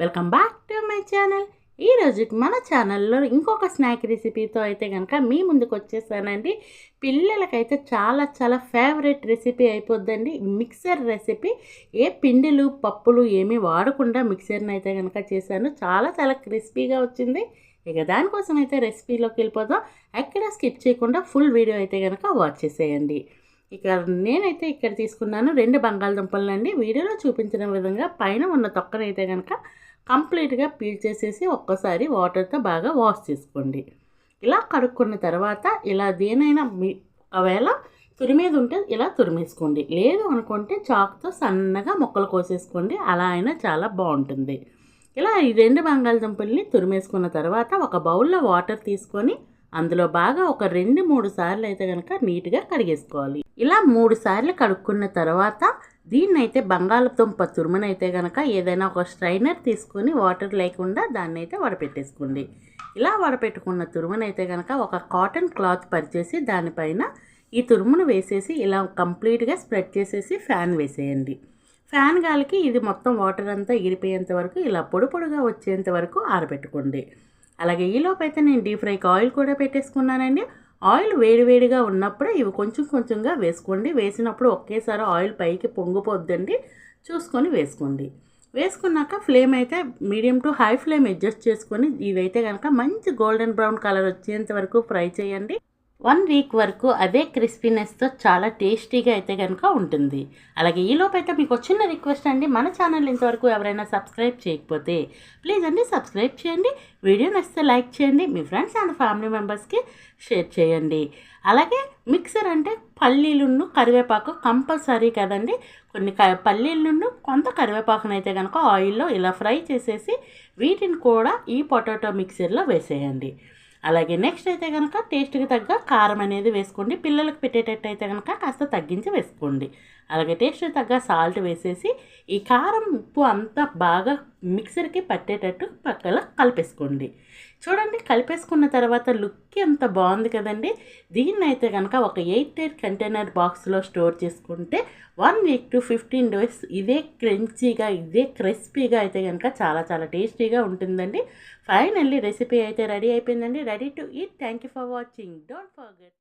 Welcome back to my channel. ఈ మన ఛానల్లో ఇంకొక స్నాక్ రెసిపీతో అయితే కనుక మీ ముందుకు వచ్చేసానండి. పిల్లలకైతే చాలా చాలా ఫేవరెట్ రెసిపీ అయిపోద్దండి. Mixer recipe. ఏ పిండిలు పప్పులు ఏమీ వాడకుండా మిక్సర్ని అయితే కనుక చేశాను. చాలా చాలా క్రిస్పీగా వచ్చింది. ఇక దానికోసం అయితే రెసిపీలోకి వెళ్ళిపోదాం. ఎక్కడ స్కిప్ చేయకుండా ఫుల్ వీడియో అయితే కనుక వాచ్ చేసేయండి. ఇక్కడ నేనైతే ఇక్కడ తీసుకున్నాను రెండు బంగాళదుంపలనండి వీడియోలో చూపించిన విధంగా పైన ఉన్న తొక్కనైతే కనుక కంప్లీట్గా పీల్ చేసేసి ఒక్కసారి వాటర్తో బాగా వాష్ చేసుకోండి. ఇలా కడుక్కున్న తర్వాత ఇలా దేనైనా మీ ఒకవేళ తురిమేది ఉంటే ఇలా తురిమేసుకోండి. లేదు అనుకుంటే చాక్తో సన్నగా ముక్కలు కోసేసుకోండి. అలా అయినా చాలా బాగుంటుంది. ఇలా ఈ రెండు బంగాళదుంపల్ని తురిమేసుకున్న తర్వాత ఒక బౌల్లో వాటర్ తీసుకొని అందులో బాగా ఒక రెండు మూడు సార్లు అయితే కనుక నీట్గా కడిగేసుకోవాలి. ఇలా మూడు సార్లు కడుక్కున్న తర్వాత దీన్ని అయితే బంగాళదుంప తురుమునైతే కనుక ఏదైనా ఒక స్ట్రైనర్ తీసుకొని వాటర్ లేకుండా దాన్ని అయితే వడపెట్టేసుకోండి. ఇలా వడపెట్టుకున్న తురుమునైతే కనుక ఒక కాటన్ క్లాత్ పరిచేసి దానిపైన ఈ తురుమును వేసేసి ఇలా కంప్లీట్గా స్ప్రెడ్ చేసేసి ఫ్యాన్ వేసేయండి. ఫ్యాన్ గాలికి ఇది మొత్తం వాటర్ అంతా ఇరిపోయేంత వరకు ఇలా పొడి పొడిగా వచ్చేంత వరకు ఆరబెట్టుకోండి. అలాగే ఈలోపు అయితే నేను డీప్ ఫ్రైకి ఆయిల్ కూడా పెట్టేసుకున్నానండి. ఆయిల్ వేడివేడిగా ఉన్నప్పుడే ఇవి కొంచెం కొంచెంగా వేసుకోండి. వేసినప్పుడు ఒకేసారి ఆయిల్ పైకి పొంగిపోద్దండి. చూసుకొని వేసుకోండి. వేసుకున్నాక ఫ్లేమ్ అయితే medium to high flame adjust చేసుకొని ఇవైతే కనుక మంచి గోల్డెన్ బ్రౌన్ కలర్ వచ్చేంత వరకు ఫ్రై చేయండి. వన్ వీక్ వరకు అదే క్రిస్పీనెస్తో చాలా టేస్టీగా అయితే కనుక ఉంటుంది. అలాగే ఈలోపైతే అయితే మీకు చిన్న రిక్వెస్ట్ అండి. మన ఛానల్ ఇంతవరకు ఎవరైనా సబ్స్క్రైబ్ చేయకపోతే ప్లీజ్ అండి సబ్స్క్రైబ్ చేయండి. వీడియో నచ్చితే లైక్ చేయండి. మీ ఫ్రెండ్స్ అండ్ ఫ్యామిలీ మెంబర్స్కి షేర్ చేయండి. అలాగే మిక్సర్ అంటే పల్లీలున్ను కరివేపాకు కంపల్సరీ కదండి. కొన్ని క పల్లీలను కొంత కరివేపాకునైతే కనుక ఆయిల్లో ఇలా ఫ్రై చేసేసి వీటిని కూడా ఈ పొటాటో మిక్సర్లో వేసేయండి. అలాగే నెక్స్ట్ అయితే కనుక టేస్ట్కి తగ్గ కారం అనేది వేసుకోండి. పిల్లలకు పెట్టేటట్టు అయితే కనుక కాస్త తగ్గించి వేసుకోండి. అలాగే టేస్ట్ తగ్గ సాల్ట్ వేసేసి ఈ కారం ఉప్పు అంతా బాగా మిక్సర్కి పట్టేటట్టు పక్కన కలిపేసుకోండి. చూడండి కలిపేసుకున్న తర్వాత లుక్ ఎంత బాగుంది కదండి. దీన్ని అయితే కనుక ఒక ఎయిట్ ఎయిట్ కంటైనర్ బాక్స్లో స్టోర్ చేసుకుంటే one week to fifteen days ఇదే క్రంచీగా ఇదే క్రిస్పీగా అయితే కనుక చాలా చాలా టేస్టీగా ఉంటుందండి. ఫైనల్లీ రెసిపీ అయితే రెడీ అయిపోయిందండి. Ready to eat. Thank you for watching. Don't forget.